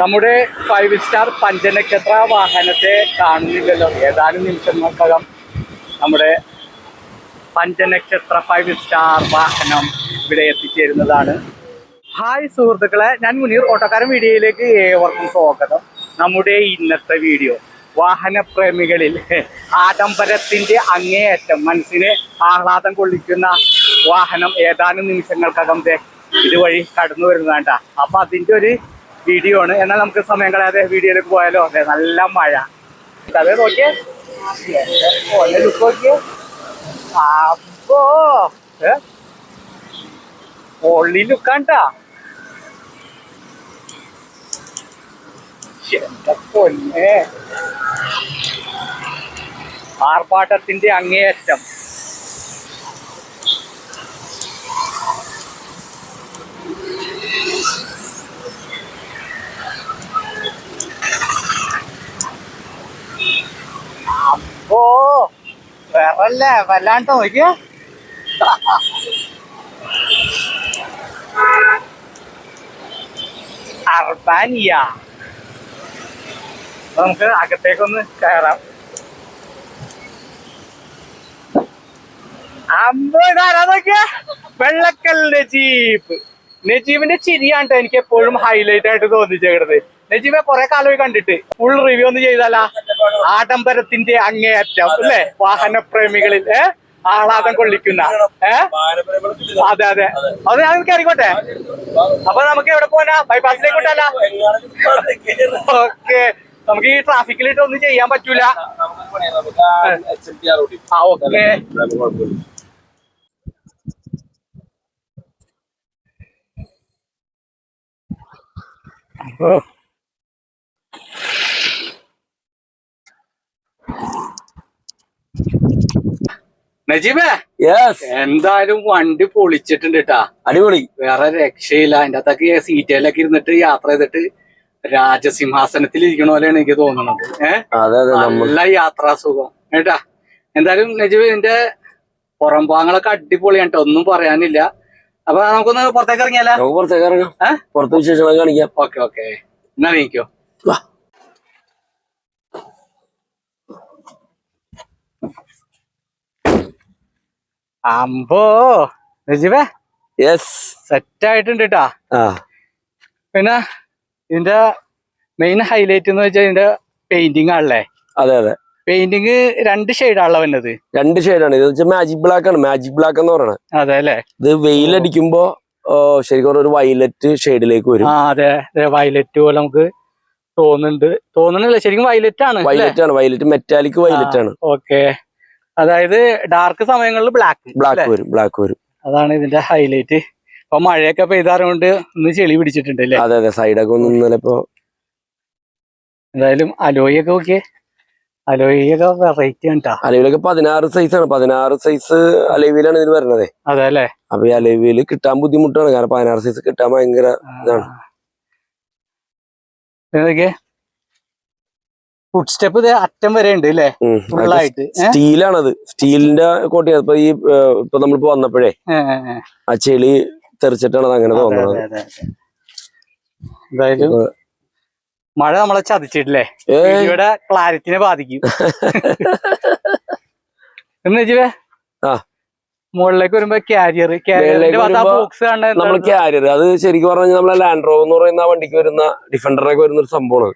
നമ്മുടെ five star പഞ്ചനക്ഷത്ര വാഹനത്തെ കാണുന്നില്ലല്ലോ. ഏതാനും നിമിഷങ്ങൾക്കകം നമ്മുടെ പഞ്ചനക്ഷത്ര ഫൈവ് സ്റ്റാർ വാഹനം ഇവിടെ എത്തിച്ചേരുന്നതാണ്. ഹായ് സുഹൃത്തുക്കളെ ഞാൻ മുനീർ. ഓട്ടോക്കാരൻ വീഡിയോയിലേക്ക് ഏവർക്കും സ്വാഗതം. നമ്മുടെ ഇന്നത്തെ വീഡിയോ വാഹനപ്രേമികളിൽ ആഡംബരത്തിന്റെ അങ്ങേയറ്റം മനസ്സിനെ ആഹ്ലാദം കൊള്ളിക്കുന്ന വാഹനം ഏതാനും നിമിഷങ്ങൾക്കകം ഇതുവഴി കടന്നു വരുന്നതാണ്ട അപ്പൊ അതിന്റെ ഒരു വീഡിയോ ആണ്. എന്നാൽ നമുക്ക് സമയം കളയാതെ വീഡിയോയിലേക്ക് പോയാലോ? അതെ നല്ല മഴ. അതെ നോക്കിയേ. അപ്പോ പൊള്ളി ലുക്കാണ്ടാ എന്റെ പൊന്നെ. ആർഭാട്ടത്തിന്റെ അങ്ങേയറ്റം. അപ്പോ വേറല്ലേ? വല്ലാണ്ട് നോക്കിയ അർബാനിയ. നമുക്ക് അകത്തേക്കൊന്ന് കയറാം. വെള്ളക്കൽ നജീബ്. നജീബിന്റെ ചിരിയാണ് എനിക്ക് എപ്പോഴും ഹൈലൈറ്റ് ആയിട്ട് തോന്നിച്ചേക്കണത്. നജീബെ കുറെ കാലമായി കണ്ടിട്ട്. ഫുൾ റിവ്യൂ ഒന്ന് ചെയ്താല? ആഡംബരത്തിന്റെ അങ്ങേയറ്റം അല്ലേ? വാഹനപ്രേമികളിൽ ഏ? ആഹ്ലാദം കൊള്ളിക്കുന്ന ഏഹ് അതെ അതെ. അത് ഞാൻ കയറിക്കോട്ടെ അപ്പൊ നമുക്ക് എവിടെ പോനാ ബൈപ്പാസിലേക്ക് വിട്ടാലാ? ഓക്കെ. നമുക്ക് ഈ ട്രാഫിക്കിലിട്ട് ഒന്നും ചെയ്യാൻ പറ്റൂല. ആ ഓക്കെ. നജീബേ യെസ് എന്തായാലും വണ്ടി പൊളിച്ചിട്ടുണ്ട് കേട്ടാ അടിപൊളി. വേറെ രക്ഷയില്ല. അതിന്റെ അകത്തൊക്കെ സീറ്റയിലൊക്കെ ഇരുന്നിട്ട് യാത്ര ചെയ്തിട്ട് രാജസിംഹാസനത്തിൽ ഇരിക്കണ പോലെയാണ് എനിക്ക് തോന്നുന്നത് ഏഹ് അതെ അതെ നല്ല യാത്രാസുഖം കേട്ടാ? എന്തായാലും നജീബ് ഇതിന്റെ പുറംഭാഗങ്ങളൊക്കെ അടിപൊളിയാണ് ഒന്നും പറയാനില്ല. അപ്പൊ നമുക്കൊന്ന് പുറത്തേക്ക് ഇറങ്ങിയാലോ? പുറത്തേക്ക് ഇറങ്ങാം. പുറത്ത് വിശേഷങ്ങൾ കാണിക്കാം. Okay okay. എന്നാ നീക്കോ വാ. അമ്പോ നജീബേ? യെസ് സെറ്റ് ആയിട്ടുണ്ട് കേട്ടാ പിന്നെ ഇതിന്റെ മെയിൻ ഹൈലൈറ്റ് എന്ന് വെച്ചാൽ ഇതിന്റെ പെയിന്റിംഗ് ആണല്ലേ? അതെ അതെ. പെയിന്റിങ് രണ്ട് ഷെയ്ഡാണല്ലോ വന്നത്. രണ്ട് ഷെയ്ഡാണ് ഇത് വെച്ചാൽ മാജിക് ബ്ലാക്ക് ആണ്. മാജിക് ബ്ലാക്ക് എന്ന് പറയുന്നത് അതെ അല്ലേ? ഇത് വെയിലടിക്കുമ്പോ ശരിക്കും ഒരു വയലറ്റ് ഷെയ്ഡിലേക്ക് വരും. ആ അതെ വയലറ്റ് പോലെ നമുക്ക് തോന്നുന്നുണ്ട്. തോന്നുന്നില്ല. ശരിക്കും വയലറ്റ് ആണ് വയലറ്റ് ആണ്. വയലറ്റ് മെറ്റാലിക് വയലറ്റ് ആണ്. ഓക്കെ അതായത് ഡാർക്ക് സമയങ്ങളിൽ ബ്ലാക്ക് ബ്ലാക്ക് വരും ബ്ലാക്ക് വരും. അതാണ് ഇതിന്റെ ഹൈലൈറ്റ് ഇപ്പൊ മഴയൊക്കെ പെയ്താറുകൊണ്ട് ഇന്ന് ചെളി പിടിച്ചിട്ടുണ്ട് അല്ലേ? അതെ അതെ സൈഡൊക്കെ ഒന്നും ഇന്നലെ ഇപ്പൊ എന്തായാലും അലോയൊക്കെ നോക്കിയേ. ഓക്കെ അലോയി ഒക്കെ വെറൈറ്റി ആണ് അലോയിലൊക്കെ അലവിലൊക്കെ പതിനാറ് സൈസ് ആണ്. പതിനാറ് സൈസ് അലവിലാണ് ഇതിന് വരുന്നത്. അതെ അല്ലേ? അപ്പൊ ഈ അലവിൽ കിട്ടാൻ ബുദ്ധിമുട്ടാണ്. കാരണം പതിനാറ് സൈസ് കിട്ടാൻ ഭയങ്കര ഇതാണ്. ഫുഡ് സ്റ്റെപ്പ് ഇത് അറ്റം വരെ ഉണ്ട് അല്ലേ. ഫുള്ളായിട്ട്. സ്റ്റീലാണത്. സ്റ്റീലിന്റെ കോട്ടയാണ് ഇപ്പൊ ഈ ഇപ്പൊ നമ്മളിപ്പോ വന്നപ്പോഴേ ആ ചെളി തെറിച്ചിട്ടാണ് അങ്ങനെ തോന്നുന്നത് എന്തായാലും മഴ നമ്മളെ ചതിച്ചിട്ടില്ലേ? ഇവിടെ ക്ലാരിറ്റിനെ ബാധിക്കും. എന്ന് വെച്ചേ ആ. മുകളിലേക്ക് വരുമ്പോ കാരിയർ നമ്മൾ ക്യാരിയർ അത് ശരിക്കും പറഞ്ഞാൽ നമ്മളെ ലാൻഡ് റോവർ എന്ന് പറയുന്ന ആ വണ്ടിക്ക് വരുന്ന ഡിഫൻഡറൊക്കെ വരുന്ന ഒരു സംഭവമാണ്.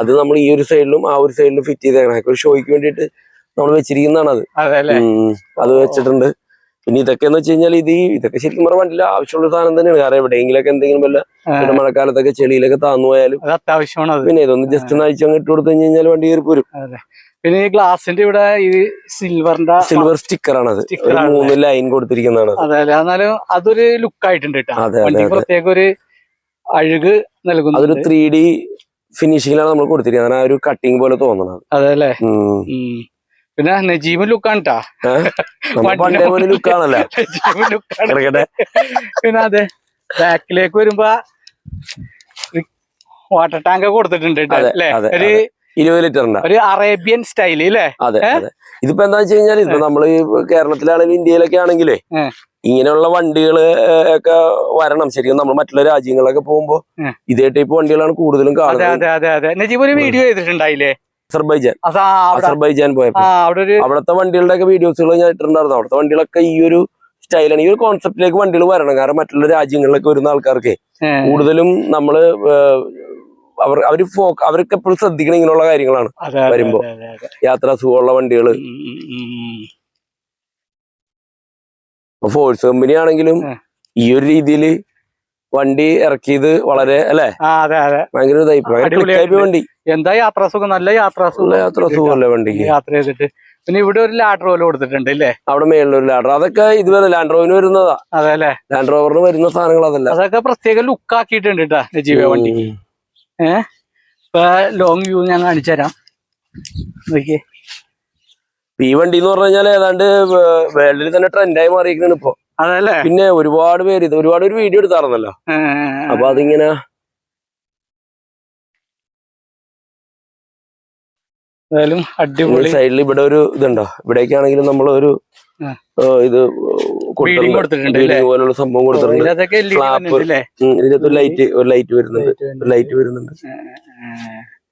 അത് നമ്മൾ ഈ ഒരു സൈഡിലും ആ ഒരു സൈഡിലും ഫിറ്റ് ചെയ്തേക്കണം. ഒരു ഷോയ്ക്ക് വേണ്ടിയിട്ട് നമ്മൾ വെച്ചിരിക്കുന്നതാണ് അത് അത് വെച്ചിട്ടുണ്ട്. പിന്നെ ഇതൊക്കെ എന്ന് വെച്ച് കഴിഞ്ഞാൽ ഇത് ഇതൊക്കെ ശരിക്കും പറഞ്ഞ വണ്ടിയിൽ ആവശ്യമുള്ള സാധനം തന്നെയാണ്. കാരണം എവിടെയെങ്കിലൊക്കെ എന്തെങ്കിലും വല്ല. പിന്നെ മഴക്കാലത്തൊക്കെ ചെളിയിലൊക്കെ താന്നു പോയാലും അത് അത്യാവശ്യമാണ് അത്. പിന്നെ ഇതൊന്ന് ജസ്റ്റ് ഒന്ന് അങ്ങ് ഇട്ട് കൊടുത്തു കഴിഞ്ഞാൽ വണ്ടി കയറി പോരും. പിന്നെ ഈ ഗ്ലാസിന്റെ ഇവിടെ ഈ സിൽവറിന്റെ സിൽവർ സ്റ്റിക്കർ ആണ് അത്? മൂന്ന് ലൈൻ കൊടുത്തിരിക്കുന്നതാണ്. അതെ എന്നാലും അതൊരു ലുക്ക് ആയിട്ടുണ്ട് കേട്ടോ. പ്രത്യേക ഒരു അഴുക് നൽകുന്നു അതൊരു ത്രീ ഡി ഫിനിഷിങ്ങിലാണ് നമ്മൾ കൊടുത്തിരിക്കുന്നത്. ആ ഒരു കട്ടിങ് പോലെ തോന്നണത്. അതെ അല്ലേ. പിന്നെ നജീബ് ലുക്കാണ് കേട്ടാ ലുക്കാണല്ലോ. പിന്നെ അതെ ബാക്കിലേക്ക് വരുമ്പോ വാട്ടർ ടാങ്ക് കൊടുത്തിട്ടുണ്ട് അല്ലേ? ഒരു ഇരുപത് ലിറ്ററിന്റെ ഒരു അറേബ്യൻ സ്റ്റൈൽ അല്ലേ? ഇതിപ്പോ എന്താ വെച്ച് കഴിഞ്ഞാൽ ഇപ്പൊ നമ്മൾ കേരളത്തിലാണെങ്കിലും ഇന്ത്യയിലൊക്കെ ആണെങ്കിലേ ഇങ്ങനെയുള്ള വണ്ടികൾ ഒക്കെ വരണം. ശരിക്കും നമ്മൾ മറ്റുള്ള രാജ്യങ്ങളിലൊക്കെ പോകുമ്പോ. ഇതേ ടൈപ്പ് വണ്ടികളാണ് കൂടുതലും കാണുന്നത്. വീഡിയോ ചെയ്തിട്ടുണ്ടായില്ലേ? അസർബൈജാൻ. അസാ അസർബൈജാൻ പോയപ്പോ. അവിടുത്തെ വണ്ടികളുടെ ഒക്കെ വീഡിയോസുകൾ ഞാൻ ഇട്ടിട്ടുണ്ടായിരുന്നു. അവിടുത്തെ വണ്ടികളൊക്കെ ഈ ഒരു സ്റ്റൈലാണ് ഈ ഒരു കോൺസെപ്റ്റിലേക്ക് വണ്ടികൾ വരണം. കാരണം മറ്റുള്ള രാജ്യങ്ങളിലൊക്കെ വരുന്ന ആൾക്കാർക്ക് കൂടുതലും നമ്മൾ അവർ അവർ അവർ ഫോക്ക് അവർക്ക് എപ്പോഴും ശ്രദ്ധിക്കണം ഇങ്ങനെയുള്ള കാര്യങ്ങളാണ് വരുമ്പോ. യാത്രാ സുഖമുള്ള ഉം. ഫോഴ്സ് കമ്പനി ആണെങ്കിലും ഈ ഒരു രീതിയിൽ വണ്ടി ഇറക്കിയത് വളരെ അല്ലെ? ഭയങ്കര ഇതായി. വണ്ടി. എന്താ യാത്രാസുഖം നല്ല യാത്രാസുഖം നല്ല യാത്രാ സുഖമല്ലേ വണ്ടിക്ക്? യാത്ര ചെയ്തിട്ട്. പിന്നെ ഇവിടെ ഒരു ലാഡർ റോവർ കൊടുത്തിട്ടുണ്ട് അല്ലേ അവിടെ മേളിലൊരു ലാഡർ അതൊക്കെ ഇതുവരെ ലാൻഡ് റോവിന് വരുന്നതാ. അതെ അല്ലേ ലാൻഡ് റോവറിന് വരുന്ന സാധനങ്ങൾ അതല്ല. അതൊക്കെ പ്രത്യേക ലുക്ക് ആക്കിയിട്ടുണ്ട് കേട്ടാ നജീബ വണ്ടി. ഏഹ് ഇപ്പൊ ലോങ് വ്യൂ ഞാൻ കാണിച്ചു തരാം. നോക്കിയേ. ഈ വണ്ടി എന്ന് പറഞ്ഞു കഴിഞ്ഞാൽ ഏതാണ്ട് വേൾഡിൽ തന്നെ ട്രെൻഡായി മാറിയിരിക്കുന്നു ഇപ്പൊ. അതല്ലേ പിന്നെ ഒരുപാട് പേര് ഇത് ഒരുപാട് ഒരു വീഡിയോ എടുത്താറുന്നല്ലോ അപ്പൊ അതിങ്ങനെ എന്തായാലും അടിപൊളി. സൈഡിൽ ഇവിടെ ഒരു ഇതുണ്ടോ? ഇവിടേക്കാണെങ്കിലും നമ്മൾ ഒരു ഇത് പോലുള്ള സംഭവം കൊടുത്തിട്ടുണ്ട്. ഇതിനകത്ത് ലൈറ്റ് ഒരു ലൈറ്റ് വരുന്നുണ്ട്. ലൈറ്റ് വരുന്നുണ്ട്.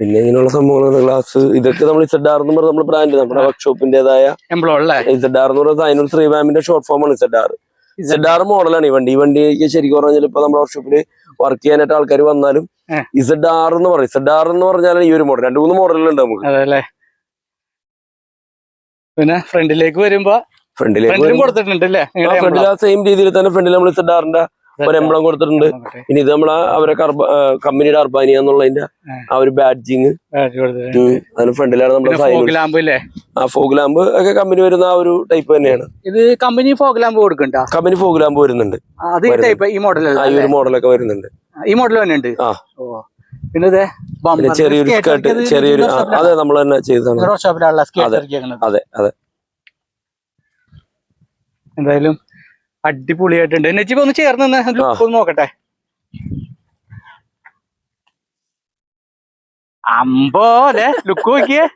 പിന്നെ ഇങ്ങനെയുള്ള സംഭവങ്ങൾ ഗ്ലാസ് ഇതൊക്കെ നമ്മൾ ഇസഡ് ആർ എന്ന് പറഞ്ഞ നമ്മുടെ ബ്രാൻഡ് നമ്മുടെ വർക്ക്ഷോപ്പിന്റേതായ ഇസഡ് ആർ എന്ന് പറയുന്നത് ശ്രീവാമിന്റെ ഷോർട്ട് ഫോമാണ് ഇസഡ് ആർ ഇസഡ് ആർ മോഡലാണ് ഈ വണ്ടി. ഈ വണ്ടിക്ക് ശരിക്കും പറഞ്ഞാൽ ഇപ്പൊ നമ്മുടെ വർക്ക്ഷോപ്പിൽ വർക്ക് ചെയ്യാനായിട്ട് ആൾക്കാർ വന്നാലും. ഇസഡ് ആർ എന്ന് പറയും. ഇസഡ് ആർ എന്ന് പറഞ്ഞാൽ ഈ ഒരു മോഡൽ രണ്ട് മൂന്ന് മോഡലുണ്ട് നമുക്ക്. പിന്നെ ഫ്രണ്ടിലേക്ക് വരുമ്പോ ഫ്രണ്ടിലേക്ക് ഫ്രണ്ടിലും കൊടുത്തിട്ടുണ്ട് അല്ലേ ഫ്രണ്ടിൽ ആ സെയിം രീതിയിൽ തന്നെ ഫ്രണ്ടിൽ നമ്മൾ ഇസഡ് ആറിന്റെ ഒരു. എംബ്ലം കൊടുത്തിട്ടുണ്ട്. ഇനി പിന്നെ ഇത് നമ്മളെ അവരെ കമ്പനിയുടെ അർബാനിയ എന്നുള്ളതിന്റെ ആ. ഒരു ബാഡ്ജിങ്. അതിന് ഫ്രണ്ടിലാണ് നമ്മുടെ ആ ഫോഗ് ലാമ്പ് ഒക്കെ കമ്പനി വരുന്ന ആ ഒരു ടൈപ്പ് തന്നെയാണ്. ഇത് കമ്പനി ഫോഗ് ലാമ്പ് കൊടുക്കണ്ട? കമ്പനി ഫോഗ് ലാമ്പ് വരുന്നുണ്ട്. ഈ മോഡൽ ഒരു മോഡലൊക്കെ വരുന്നുണ്ട്. ഈ മോഡൽ തന്നെ ഉണ്ട്? ആ. പിന്നെ ചെറിയൊരു സ്കേർട്ട് ചെറിയൊരു അതെ നമ്മൾ തന്നെ ചെയ്തതാണ്. അതെ അതെ. എന്തായാലും അടിപൊളിയായിട്ടുണ്ട്. നജീബ് ഒന്ന് ചേർന്ന് ലുക്ക് ഒന്ന് നോക്കട്ടെ. അമ്പോ അല്ലെ ലുക്ക് നോക്കിയേ.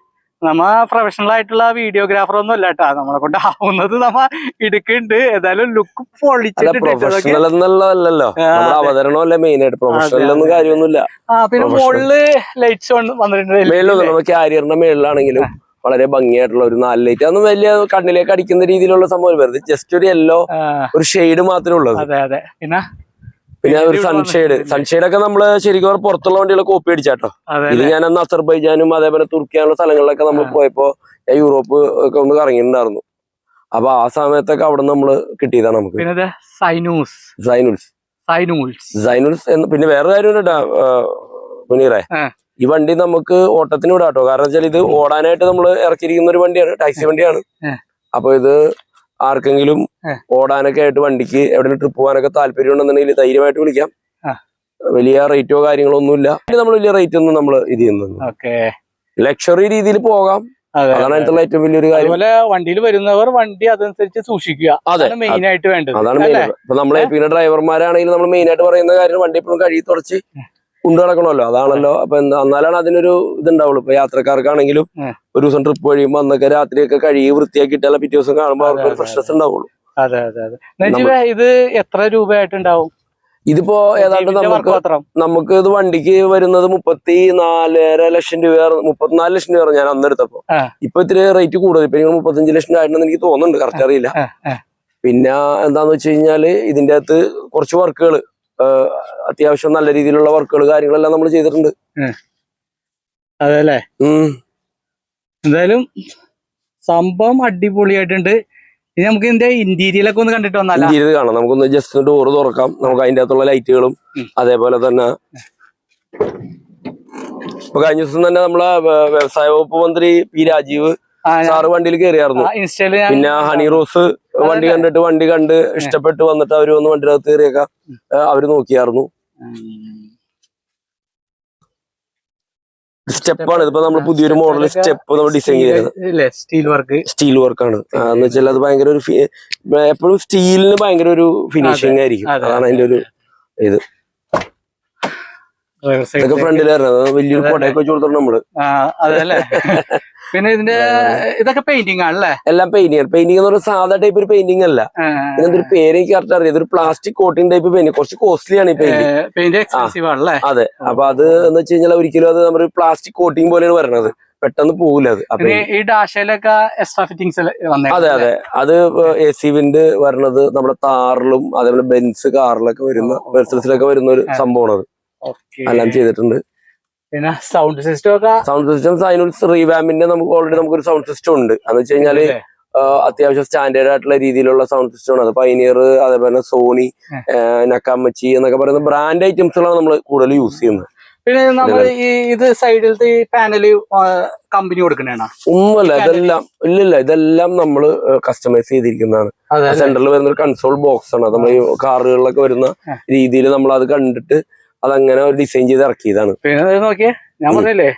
നമ്മ പ്രൊഫഷണൽ ആയിട്ടുള്ള വീഡിയോഗ്രാഫർ ഒന്നും അല്ല കേട്ടാ നമ്മളെ കൊണ്ട് ആവുന്നത് നമ്മ എടുക്കുന്നുണ്ട് ഏതായാലും ലുക്ക് പൊളിച്ചിട്ടുണ്ട് ആ, പിന്നെ. മുകളിൽ ലൈറ്റ്സ് വന്നിട്ടുണ്ട്. മേളിലാണെങ്കിലും വളരെ ഭംഗിയായിട്ടുള്ള ഒരു നാല് ലൈറ്റ് അതൊന്നും വലിയ കണ്ണിലേക്ക് അടിക്കുന്ന രീതിയിലുള്ള സംഭവം വെറുതെ ജസ്റ്റ് ഒരു യെല്ലോ ഒരു ഷെയ്ഡ് മാത്രമേ അതെ. പിന്നെ? പിന്നെ ഒരു സൺഷെയ്ഡ്. സൺഷെയ്ഡ് ഒക്കെ നമ്മൾ ശരിക്കും പറഞ്ഞാൽ പുറത്തുള്ള വണ്ടികൾ കോപ്പി അടിച്ചാട്ടോ. അതെ ഇത് ഞാൻ അന്ന് അസർബൈജാനും അതേപോലെ തുർക്കിയാനുള്ള സ്ഥലങ്ങളിലൊക്കെ നമ്മൾ. പോയപ്പോ ഞാൻ യൂറോപ്പ് ഒക്കെ ഒന്ന് കറങ്ങിയിട്ടുണ്ടായിരുന്നു. അപ്പൊ ആ സമയത്തൊക്കെ അവിടെ നമ്മൾ കിട്ടിയതാണ് നമുക്ക്. പിന്നെ സൈനൂസ്. സൈനുൽസ് സൈനുൽസ് എന്ന് പിന്നെ വേറെ കാര്യം മുനീറേ. ഈ വണ്ടി നമുക്ക് ഓട്ടത്തിന് വിടാട്ടോ. കാരണം വെച്ചാൽ ഇത് ഓടാനായിട്ട് നമ്മൾ ഇറക്കിയിരിക്കുന്ന ഒരു വണ്ടിയാണ്. ടാക്സി വണ്ടിയാണ്. അപ്പൊ ഇത് ആർക്കെങ്കിലും ഓടാനൊക്കെ ആയിട്ട് വണ്ടിക്ക് എവിടെയും ട്രിപ്പ് പോകാനൊക്കെ താല്പര്യം ഉണ്ടെന്നുണ്ടെങ്കിൽ ധൈര്യമായിട്ട് വിളിക്കാം. വലിയ റേറ്റോ കാര്യങ്ങളോ ഒന്നുമില്ല നമ്മൾ വലിയ റേറ്റ് ഒന്നും നമ്മൾ ഇത് ചെയ്യുന്നു ലക്ഷറി രീതിയിൽ പോകാം. അതെ അതാണ് അതെ. അതിനകത്തുള്ള ഏറ്റവും വലിയൊരു കാര്യം. അതുപോലെ വണ്ടിയിൽ വരുന്നവർ വണ്ടി അതനുസരിച്ച് സൂക്ഷിക്കുക. അതാണ് മെയിൻ ആയിട്ട് വേണ്ടത്. അതാണ് മെയിൻ അല്ലേ? ഇപ്പൊ നമ്മൾ പിന്നെ ഡ്രൈവർമാരാണെങ്കിൽ നമ്മൾ മെയിൻ ആയിട്ട് പറയുന്ന കാര്യം വണ്ടി ഇപ്പോഴും കഴുകി തുടച്ച് കൊണ്ടു നടക്കണമല്ലോ. അതാണല്ലോ. അപ്പൊ എന്താ എന്നാലാണ് അതിനൊരു ഇതുണ്ടാവുള്ളൂ. ഇപ്പൊ യാത്രക്കാർക്കാണെങ്കിലും ഒരു ദിവസം ട്രിപ്പ് കഴിയുമ്പോൾ അന്നൊക്കെ രാത്രിയൊക്കെ കഴുകി വൃത്തിയാക്കിയിട്ടല്ല പിറ്റേ ദിവസം കാണുമ്പോൾ അവർക്ക് ഒരു ഫ്രഷ്നസ് ഉണ്ടാവുള്ളൂ. അതെ അതെ അതെ. ഇത് എത്ര രൂപയായിട്ടുണ്ടാവും? ഇതിപ്പോ ഏതാണ്ട് നമുക്ക് നമുക്ക് ഇത് വണ്ടിക്ക് വരുന്നത് മുപ്പത്തി നാലര ലക്ഷം രൂപ മുപ്പത്തിനാല് ലക്ഷം രൂപ ഞാൻ അന്ന് എടുത്തപ്പോ. ആ. ഇപ്പൊ ഇത്തിരി റേറ്റ് കൂടുതൽ ഇപ്പൊ നിങ്ങൾ മുപ്പത്തഞ്ച് ലക്ഷം ആയിട്ടുണ്ടെന്ന് എനിക്ക് തോന്നുന്നുണ്ട്. കറക്റ്റ് അറിയില്ല. പിന്നെ എന്താന്ന് വെച്ച് കഴിഞ്ഞാൽ ഇതിന്റെ അകത്ത് കുറച്ച് വർക്കുകൾ അത്യാവശ്യം നല്ല രീതിയിലുള്ള വർക്കുകൾ കാര്യങ്ങളെല്ലാം നമ്മൾ ചെയ്തിട്ടുണ്ട്. അതെല്ലേ? എന്തായാലും സംഭവം അടിപൊളിയായിട്ടുണ്ട്. ഇനി നമുക്ക് ഇതിന്റെ ഇന്റീരിയലൊക്കെ ഒന്ന് കണ്ടിട്ട് വന്നാലോ? ഇന്റീരിയർ കാണാം. നമുക്കൊന്ന് ജസ്റ്റ് ഡോറ് തുറക്കാം. നമുക്ക് അതിന്റെ അകത്തുള്ള ലൈറ്റുകളും അതേപോലെ തന്നെ ഇപ്പൊ കഴിഞ്ഞ ദിവസം തന്നെ നമ്മളെ വ്യവസായ വകുപ്പ് മന്ത്രി പി രാജീവ് സാറ് വണ്ടിയിൽ കയറിയായിരുന്നു. പിന്നെ ഹണി റോസ് വണ്ടി കണ്ടിട്ട് വണ്ടി കണ്ട് ഇഷ്ടപ്പെട്ട് വന്നിട്ട് അവർ വന്ന് വണ്ടി അകത്ത് കയറിയൊക്കെ അവർ നോക്കിയായിരുന്നു സ്റ്റെപ്പ് സ്റ്റെപ്പാണ്. ഇതിപ്പോ നമ്മൾ പുതിയൊരു മോഡൽ സ്റ്റെപ്പ് നമ്മൾ ഡിസൈൻ ചെയ്തത്. Steel work. സ്റ്റീൽ വർക്കാണ്. എന്ന് വെച്ചാൽ അത് ഭയങ്കര ഒരു എപ്പോഴും സ്റ്റീലിന് ഭയങ്കര ഒരു ഫിനിഷിംഗ് ആയിരിക്കും. അതാണ് അതിന്റെ ഒരു ഇത്. ഫ്രണ്ടിലായിരുന്നു ഇതൊക്കെ. വലിയൊരു കൊടയൊക്കെ വെച്ച് കൊടുത്തിട്ടുണ്ട് നമ്മൾ. അതല്ലേ? പിന്നെ ഇതിന്റെ ഇതൊക്കെ പെയിന്റിംഗ് ആണല്ലേ? എല്ലാം പെയിന്റിങ് പെയിന്റിംഗ് എന്ന് പറഞ്ഞാൽ സാധാ ടൈപ്പ് ഒരു പെയിന്റിംഗ് അല്ല. ഒരു പേര് എനിക്ക് കറക്റ്റ് അറിയാം ഇതൊരു പ്ലാസ്റ്റിക് കോട്ടിംഗ് ടൈപ്പ് പെയിന്റ് കുറച്ച് കോസ്റ്റ്ലി ആണ് ഈ പെയിന്റിംഗ് പെയിന്റ് എക്സ്പെൻസീവ് ആണല്ലേ? അതെ. അപ്പൊ അത് എന്ന് വെച്ച് കഴിഞ്ഞാൽ ഒരിക്കലും അത് നമ്മുടെ പ്ലാസ്റ്റിക് കോട്ടിംഗ് പോലെയാണ് വരണത്. പെട്ടെന്ന് പോകില്ല അത് ഈ ഡാഷയിലൊക്കെ എക്സ്ട്രാ ഫിറ്റിംഗ്സ് വന്നേ? അതെ അതെ. അത് എ സി വിൻഡ് വരണത് നമ്മുടെ താറിലും അതേപോലെ ബെൻസ് കാറിലൊക്കെ വരുന്ന മെർസൽസിലൊക്കെ വരുന്ന ഒരു സംഭവമാണ് അത്. എല്ലാം ചെയ്തിട്ടുണ്ട്. പിന്നെ സൗണ്ട് സിസ്റ്റം ഒക്കെ സൗണ്ട് സിസ്റ്റംസ് അതിനൊരു റീവാമിന്റെ നമുക്ക് ഓൾറെഡി നമുക്കൊരു സൗണ്ട് സിസ്റ്റം ഉണ്ട്. എന്ന് വെച്ച് കഴിഞ്ഞാൽ അത്യാവശ്യം സ്റ്റാൻഡേർഡ് ആയിട്ടുള്ള രീതിയിലുള്ള സൗണ്ട് സിസ്റ്റം ആണ്. അത് പൈനിയർ അതേപോലെ സോണി നക്കാമച്ചി എന്നൊക്കെ പറയുന്ന ബ്രാൻഡ് ഐറ്റംസുകളാണ് നമ്മൾ കൂടുതൽ യൂസ് ചെയ്യുന്നത്. പിന്നെ നമ്മൾ ഈ ഇത് സൈഡിലത്തെ ഈ പാനൽ കമ്പനി കൊടുക്കണേണോ ഒന്നുമല്ല ഇതെല്ലാം ഇല്ലില്ല ഇതെല്ലാം നമ്മൾ കസ്റ്റമൈസ് ചെയ്തിരിക്കുന്നതാണ്. സെന്ററിൽ വരുന്ന ഒരു കൺസോൾ ബോക്സ് ആണ്. നമ്മൾ ഈ കാറുകളിലൊക്കെ വരുന്ന രീതിയിൽ നമ്മൾ അത് കണ്ടിട്ട് അതങ്ങനെ ഒരു ഡിസൈൻ ചെയ്ത് ഇറക്കിയതാണ്. പിന്നെ നോക്കിയേ ഞാൻ. പറഞ്ഞില്ലേ?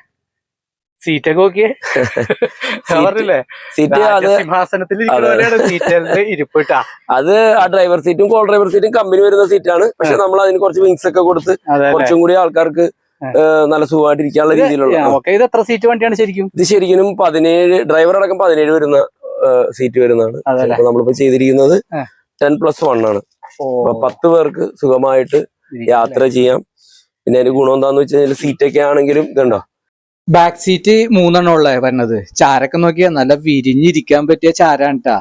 സീറ്റൊക്കെ നോക്കിയേ. പറഞ്ഞില്ലേ? സീറ്റ് അത് സിംഹാസനത്തിൽ ഇരിപ്പിട്ടാ അത്. ആ ഡ്രൈവർ സീറ്റും കോൾ ഡ്രൈവർ സീറ്റും കമ്പനി വരുന്ന സീറ്റാണ് പക്ഷെ നമ്മൾ അതിന് കുറച്ച് വിങ്സ് ഒക്കെ കൊടുത്ത് കുറച്ചും കൂടി ആൾക്കാർക്ക് നല്ല സുഖമായിട്ട് ഇരിക്കാനുള്ള രീതിയിലുള്ള ഇത് എത്ര സീറ്റ് വണ്ടിയാണ് ശരിക്കും? ഇത് ശരിക്കും പതിനേഴ് ഡ്രൈവർ അടക്കം പതിനേഴ് വരുന്ന സീറ്റ് വരുന്നതാണ്. നമ്മളിപ്പോ ചെയ്തിരിക്കുന്നത്. ടെൻ പ്ലസ് വൺ ആണ്. പത്ത് പേർക്ക് സുഖമായിട്ട് യാത്ര ചെയ്യാം. പിന്നെ അതിന്റെ ഗുണം എന്താന്ന് വെച്ച് കഴിഞ്ഞാൽ സീറ്റൊക്കെ ആണെങ്കിലും ഇതുണ്ടോ? ബാക്ക് സീറ്റ് മൂന്നെണ്ണം ഉള്ള പറഞ്ഞത് ചാരൊക്കെ നോക്കിയാ നല്ല വിരിഞ്ഞിരിക്കാൻ പറ്റിയ ചാരാണ് ട്ടാ.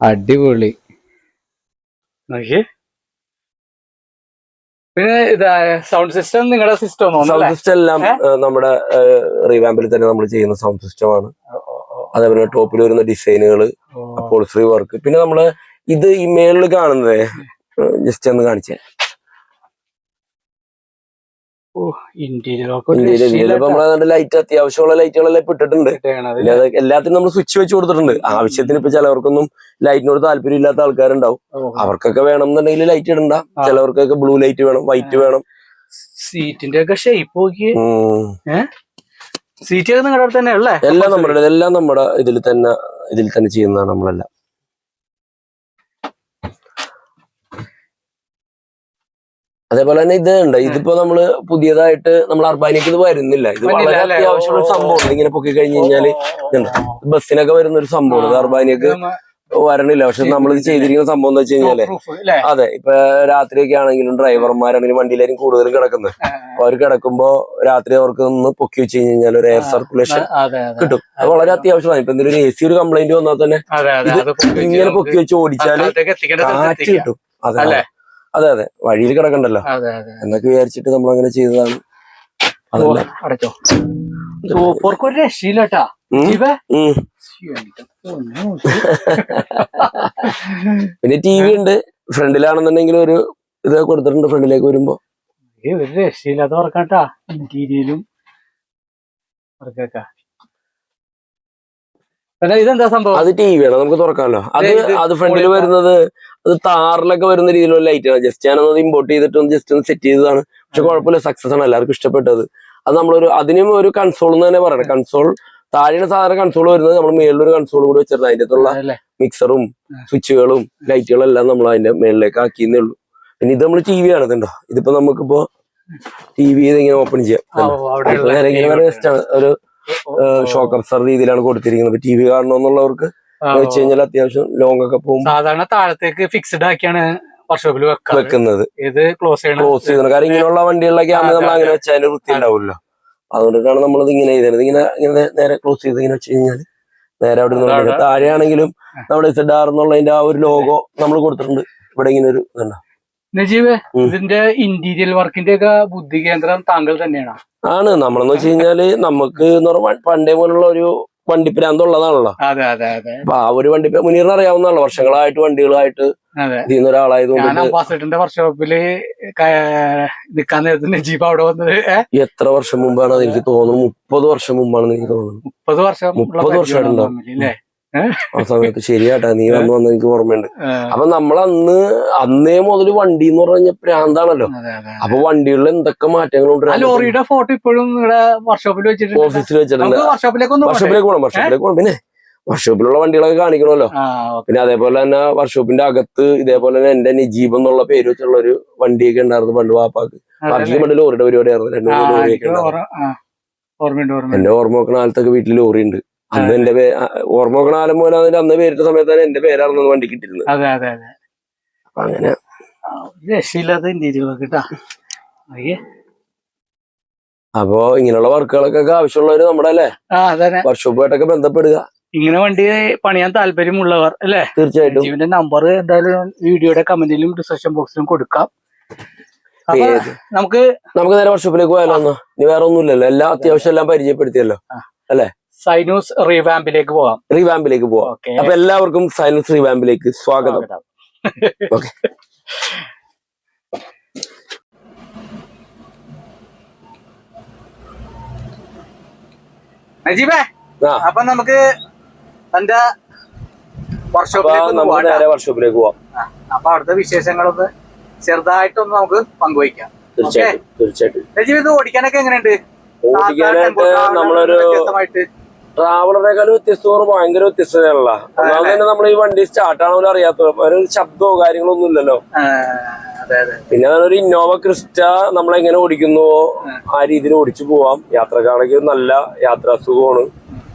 അടിപൊളി. പിന്നെ ഇതാ സൗണ്ട് സിസ്റ്റം നിങ്ങളുടെ സിസ്റ്റം സൗണ്ട് സിസ്റ്റം എല്ലാം നമ്മുടെ റീവാമ്പിൽ തന്നെ നമ്മൾ ചെയ്യുന്ന സൗണ്ട് സിസ്റ്റമാണ് അതേപോലെ ടോപ്പിൽ വരുന്ന ഡിസൈനുകൾ പോളിസറി വർക്ക് പിന്നെ നമ്മൾ ഇത് ഈ മേളിൽ കാണുന്നത് ജസ്റ്റ് ഒന്ന് കാണിച്ചേ ഇന്റീരിയർ ഇന്ത്യയിൽ ഇപ്പൊ നമ്മളെ ലൈറ്റ് അത്യാവശ്യമുള്ള ലൈറ്റുകളെല്ലാം ഇട്ടിട്ടുണ്ട്. എല്ലാത്തിനും നമ്മൾ സ്വിച്ച് വെച്ച് കൊടുത്തിട്ടുണ്ട്. ആവശ്യത്തിന് ഇപ്പൊ ചിലവർക്കൊന്നും ലൈറ്റിനോട് താല്പര്യം ഇല്ലാത്ത ആൾക്കാരുണ്ടാവും. അവർക്കൊക്കെ വേണം എന്നുണ്ടെങ്കിൽ ലൈറ്റ് ഇടണ്ട. ചിലവർക്കൊക്കെ ബ്ലൂ ലൈറ്റ് വേണം വൈറ്റ് വേണം. സീറ്റിന്റെ ഒക്കെ ഷേപ്പ് നോക്കി ഉം. സീറ്റ് നിങ്ങളുടെ തന്നെ അല്ലേ എല്ലാം നമ്മുടെ എല്ലാം നമ്മുടെ ഇതിൽ തന്നെ ഇതിൽ തന്നെ ചെയ്യുന്നതാണ് നമ്മളെല്ലാം. അതേപോലെ തന്നെ ഇത് ഉണ്ട്. ഇതിപ്പോ നമ്മൾ പുതിയതായിട്ട് നമ്മൾ അർബാനിക്ക് ഇത് വരുന്നില്ല. ഇത് വളരെ? അത്യാവശ്യമുള്ള ഒരു. സംഭവമാണ്. ഇങ്ങനെ പൊക്കി കഴിഞ്ഞു കഴിഞ്ഞാൽ ഇതുണ്ട്. ബസ്സിനൊക്കെ വരുന്ന ഒരു സംഭവം ഇത് അർബാനിക്ക് വരണില്ല. പക്ഷെ നമ്മൾ ഇത് ചെയ്തിരിക്കുന്ന സംഭവം എന്ന് വെച്ച് കഴിഞ്ഞാൽ അതെ ഇപ്പൊ രാത്രിയൊക്കെ ആണെങ്കിലും ഡ്രൈവർമാരാണെങ്കിലും വണ്ടിയിലായിരിക്കും കൂടുതൽ കിടക്കുന്നത് അപ്പൊ അവർ കിടക്കുമ്പോ രാത്രി അവർക്ക് ഒന്ന് പൊക്കി വെച്ച് കഴിഞ്ഞാൽ ഒരു എയർ സർക്കുലേഷൻ കിട്ടും. അത് വളരെ അത്യാവശ്യമാണ്. ഇപ്പൊ എന്തെങ്കിലും എ സി ഒരു കംപ്ലൈന്റ് വന്നാൽ തന്നെ ഇങ്ങനെ പൊക്കി വെച്ച് കാറ്റ് കിട്ടും. അതെ? അതെ അതെ. വഴിയിൽ കിടക്കണ്ടല്ലോ. എന്നൊക്കെ വിചാരിച്ചിട്ട് നമ്മൾ അങ്ങനെ ചെയ്തതാണ് അതല്ല. അടച്ചോ. രക്ഷയില്ലട്ടാ. പിന്നെ ടി വി ഉണ്ട്. ഫ്രണ്ടിലാണെന്നുണ്ടെങ്കിൽ ഒരു ഇത് കൊടുത്തിട്ടുണ്ട് ഫ്രണ്ടിലേക്ക് വരുമ്പോ. ഒരു രക്ഷയില്ലാത്ത വർക്കാട്ടാ. ഇന്റീരിയലും വർക്കൊക്കെ. ഇതെന്താ സംഭവം? അത് ടി വി ആണ്. നമുക്ക് തുറക്കാമല്ലോ. അത് അത് ഫ്രണ്ടിൽ വരുന്നത് അത് താറിലൊക്കെ വരുന്ന രീതിയിലുള്ള ലൈറ്റ് ആണ്. ജസ്റ്റ് ഞാനത് ഇമ്പോർട്ട് ചെയ്തിട്ട് ഒന്ന് ജസ്റ്റ് ഒന്ന് സെറ്റ് ചെയ്തതാണ്. പക്ഷെ കുഴപ്പമില്ല സക്സസ് ആണ് എല്ലാവർക്കും ഇഷ്ടപ്പെട്ടത്. അത് നമ്മളൊരു അതിനും ഒരു കൺസോൾ എന്ന് തന്നെ പറയണം. കൺസോൾ താഴെയാണ് സാധാരണ കൺസോൾ വരുന്നത്. നമ്മൾ മേളിലൊരു കൺസോൾ കൂടി വെച്ചിരുന്നത്. അതിന്റെ അകത്തുള്ള മിക്സറും സ്വിച്ചുകളും ലൈറ്റുകളും എല്ലാം നമ്മൾ അതിന്റെ മേളിലേക്ക് ആക്കിയെന്നേ ഉള്ളൂ. പിന്നെ ഇത് നമ്മൾ ടി വി ആണ് ഇതുണ്ടോ ഇതിപ്പോ നമുക്കിപ്പോ ടി വി ഇങ്ങനെ ഓപ്പൺ ചെയ്യാം ഒരു ഷോക്കർ. ഷോക്കർസർ രീതിയിലാണ് കൊടുത്തിരിക്കുന്നത്. ടി വി കാണണമെന്നുള്ളവർക്ക് വെച്ച് കഴിഞ്ഞാൽ അത്യാവശ്യം ലോങ് ഒക്കെ പോകും സാധാരണ താഴത്തേക്ക് ഫിക്സ്ഡ് ആക്കിയാണ് വർക്ക്ഷോപ്പിൽ വെക്കുന്നത്. ഇത് ക്ലോസ് ചെയ്യണം ക്ലോസ് ചെയ്യണം. കാരണം ഇങ്ങനെയുള്ള വണ്ടികളിലൊക്കെ ആകുമ്പോൾ നമ്മൾ അങ്ങനെ വെച്ചാൽ അതിന് വൃത്തി ഉണ്ടാവില്ല അതുകൊണ്ടിട്ടാണ് നമ്മളത് ഇങ്ങനെ ചെയ്തത്. ഇങ്ങനെ ഇങ്ങനെ നേരെ ക്ലോസ് ചെയ്ത് ഇങ്ങനെ വെച്ച് കഴിഞ്ഞാൽ നേരെ അവിടെ നിന്ന്. താഴെയാണെങ്കിലും നമ്മുടെ ഇസഡ് ആർ എന്നുള്ളതിന്റെ ആ ഒരു ലോഗോ നമ്മൾ കൊടുത്തിട്ടുണ്ട്. ഇവിടെ ഇങ്ങനെ ഒരു ഇതുണ്ടോ. നജീബ് ഇതിന്റെ ഇന്റീരിയൽ വർക്കിന്റെ ഒക്കെ ബുദ്ധി കേന്ദ്രം താങ്കൾ തന്നെയാണ്? ആണ്. നമ്മളെന്ന് വെച്ച് കഴിഞ്ഞാൽ നമുക്ക് പണ്ടേ പോലുള്ള ഒരു അതെ അപ്പൊ ആ ഒരു വണ്ടി മുനീറിന് അറിയാവുന്നതാണല്ലോ. വർഷങ്ങളായിട്ട് വണ്ടികളായിട്ട് ചെയ്യുന്ന ഒരാളായതുകൊണ്ട് വർക്ക്ഷോപ്പിൽ നിക്കാൻ അവിടെ വന്നത് എത്ര വർഷം മുമ്പാണ് എനിക്ക് തോന്നുന്നു. മുപ്പത് വർഷം മുമ്പാണെന്ന് എനിക്ക് തോന്നുന്നു. മുപ്പത് വർഷം മുപ്പത് വർഷം വർഷമായിട്ടുണ്ടാവും. ആ സമയത്ത് ശരിയാട്ടാ നീ വന്ന് വന്ന് എനിക്ക് ഓർമ്മയുണ്ട്. അപ്പൊ നമ്മൾ അന്ന് അന്നേ മുതൽ വണ്ടി എന്ന് പറഞ്ഞു പ്രാന്താണല്ലോ. അപ്പൊ വണ്ടികളിൽ എന്തൊക്കെ മാറ്റങ്ങളുണ്ട്? ലോറിയുടെ ഫോട്ടോ ഇപ്പോഴും വർക്ക്ഷോപ്പിൽ വെച്ചിട്ടുണ്ട്. ഓഫീസിൽ വെച്ചിട്ടുണ്ട്. വർക്ക്ഷോപ്പിലേക്ക് പോകണം വർക്ക്ഷോപ്പിലേക്ക് പോകണം പിന്നെ വർഷോപ്പിലുള്ള വണ്ടികളൊക്കെ കാണിക്കണമല്ലോ. പിന്നെ അതേപോലെ തന്നെ വർക്ക്ഷോപ്പിന്റെ അകത്ത് ഇതേപോലെ തന്നെ എന്റെ നിജീബ് എന്നുള്ള പേര് വെച്ചുള്ള ഒരു വണ്ടിയൊക്കെ ഉണ്ടായിരുന്നു പണ്ട് വാപ്പാക്ക്. വർക്കിംഗ് പണ്ട് ലോറിയുടെ പരിപാടിയായിരുന്നു. രണ്ട് മൂന്ന് ലോറിയൊക്കെ ഉണ്ടായിരുന്നു. എന്റെ ഓർമ്മ നോക്കണ കാലത്തൊക്കെ വീട്ടിൽ ലോറി ഉണ്ട് അന്ന് എന്റെ പേ ഓർമ്മ നോക്കണ പോലെ അതിന്റെ അന്ന് പേരിട്ട സമയത്താണ് എന്റെ പേരാണെന്ന് വണ്ടി കിട്ടിയിരുന്നത്. അതെ അതെ അതെ. അപ്പൊ അങ്ങനെ. രക്ഷയില്ലാത്ത ഇന്ത്യയിലൊക്കെ കേട്ടാ. അപ്പോ ഇങ്ങനെയുള്ള വർക്കുകളൊക്കെ ആവശ്യമുള്ളവര് നമ്മുടെ അല്ലേ വർക്ക്ഷോപ്പുമായിട്ടൊക്കെ ബന്ധപ്പെടുക. ഇങ്ങനെ വണ്ടി പണിയാൻ താല്പര്യമുള്ളവർ അല്ലേ? തീർച്ചയായിട്ടും. ജീവന്റെ നമ്പർ എന്തായാലും വീഡിയോയുടെ കമന്റിലും ഡിസ്ക്രിപ്ഷൻ ബോക്സിലും കൊടുക്കാം. നമുക്ക് നമുക്ക് നേരെ വർക്ക്ഷോപ്പിലേക്ക് പോയാലോ ഇനി വേറെ ഒന്നുമില്ലല്ലോ എല്ലാം അത്യാവശ്യം എല്ലാം പരിചയപ്പെടുത്തിയല്ലോ. സൈനൂസ് റീവാമ്പിലേക്ക് പോകാം. റീവാമ്പിലേക്ക് പോവാം. അപ്പൊ എല്ലാവർക്കും സൈനൂസ് റീവാമ്പിലേക്ക് സ്വാഗതം. ഓക്കെ. നജീബേ അപ്പൊ നമുക്ക് തന്റെ അപ്പൊ വർക്ക്ഷോപ്പിലേക്ക് പോവാം അപ്പൊ അവിടുത്തെ വിശേഷങ്ങളൊന്ന് ചെറുതായിട്ടൊന്ന് നമുക്ക് പങ്കുവയ്ക്കാം. തീർച്ചയായിട്ടും തീർച്ചയായിട്ടും. നജീബ് ഇത് ഓടിക്കാനൊക്കെ എങ്ങനെയുണ്ട്? ഓടിക്കാനായിട്ട് നമ്മളൊരു വ്യത്യസ്തമായിട്ട്. ട്രാവലറേക്കാൾ വ്യത്യസ്തം ഭയങ്കര വ്യത്യസ്തതയുള്ള ഒന്നാമത് തന്നെ നമ്മൾ ഈ വണ്ടി സ്റ്റാർട്ട് ആണോ അറിയാത്ത ഒരു ശബ്ദമോ കാര്യങ്ങളോ ഒന്നും ഇല്ലല്ലോ പിന്നെ ഒരു ഇന്നോവ ക്രിസ്റ്റ നമ്മളെങ്ങനെ ഓടിക്കുന്നുവോ ആ. രീതിയിൽ ഓടിച്ചു പോവാം. യാത്രക്കാണെങ്കിൽ നല്ല യാത്രാ സുഖമാണ്.